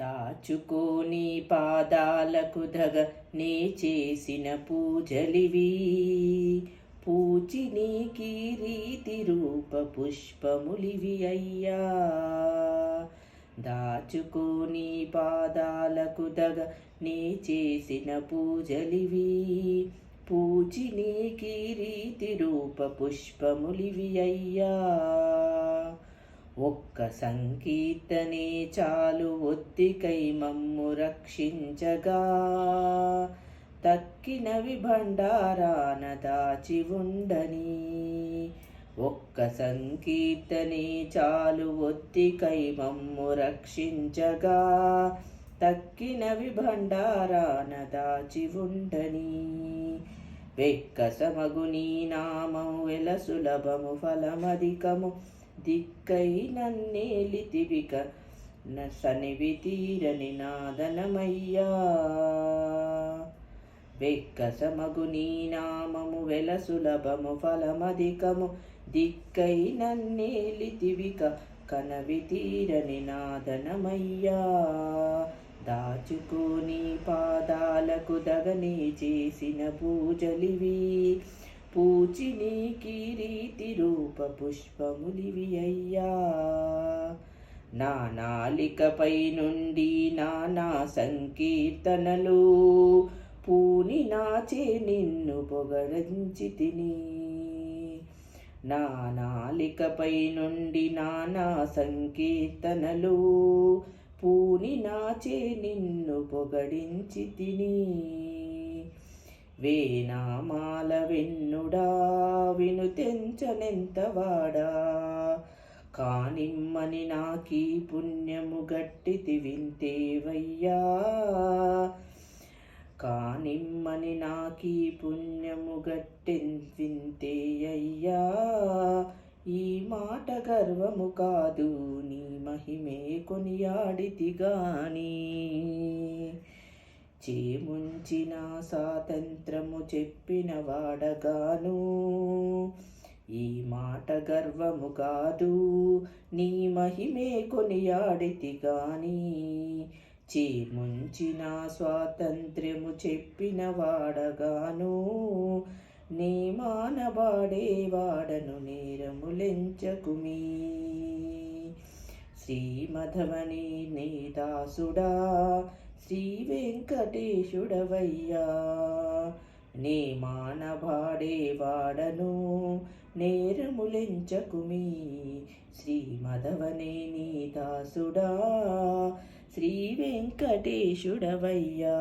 దాచుకోని పాదాలకు దగ నే చేసిన పూజలివి. పూచి నీ కీరీతి రూప పుష్పములివి అయ్యా. దాచుకోని పాదాలకు దగ నే చేసిన పూజలివి. పూచి నీ కీరీతి రూప పుష్పములివి అయ్యా. ఒక్క సంకీర్తనే చాలు ఒత్తికై మమ్ము రక్షించగా. తక్కినవి భండారాన దాచి ఉండని. ఒక్క సంకీర్తనే చాలు ఒత్తికై మమ్ము రక్షించగా. తక్కినవి భండారాన దాచి ఉండని. వెక్కసమగు నీ నామము వెల సులభము ఫలమధికము. దిక్కై నన్నేలితివిక నసనివి తీరని నాదనమయ్యా. వెక్కసమగు నీ నామము వెల సులభము ఫలమధికము దిక్కై నన్నేలితివిక కనవి తీరని నాదనమయ్యా. దాచుకోని పాదాలకు దగనే చేసిన పూజలివి. పూచిని కిరీతి రూప పుష్పములివి అయ్యా నా నాలికపై నుండి నానా సంకీర్తనలు పూని నాచే నిన్ను పొగడించి తిని. నా నాలికపై నుండి నానా సంకీర్తనలు పూని నాచే నిన్ను పొగడించి తిని. వేనామాల విను తెంచనెంతవాడా కానిమ్మని నాకీ పుణ్యము గట్టిది వింతేవయ్యా. కానిమ్మని నాకీ పుణ్యము గట్టి వింతేయ్యా ఈ మాట గర్వము కాదు నీ మహిమే కొనియాడితి గానీ చేముంచిన స్వాతంత్రము చెప్పిన వాడగాను. ఈ మాట గర్వము కాదు నీ మహిమే కొనియాడితి గాని. చేముంచిన స్వాతంత్ర్యము చెప్పిన వాడగాను నీ మానవాడేవాడను నేరములెంచకుమీ శ్రీమధవని నీ దాసుడా శ్రీ వెంకటేశుడవయ్యా నే మానవాడేవాడను నేరములెంచకుమీ. శ్రీ మధవనే నీ దాసుడా శ్రీ వెంకటేశుడవయ్యా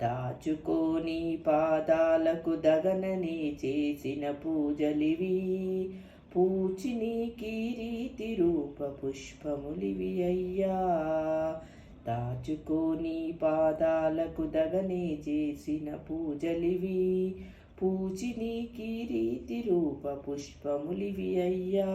దాచుకోని పాదాలకు దగనని చేసిన పూజలివి పూచిని కీరీతి రూప పుష్పములివి అయ్యా. దాచుకోని పాదాలకు దగనే చేసిన పూజలివి. పూచిని కీరీతి రూప పుష్పములివి అయ్యా.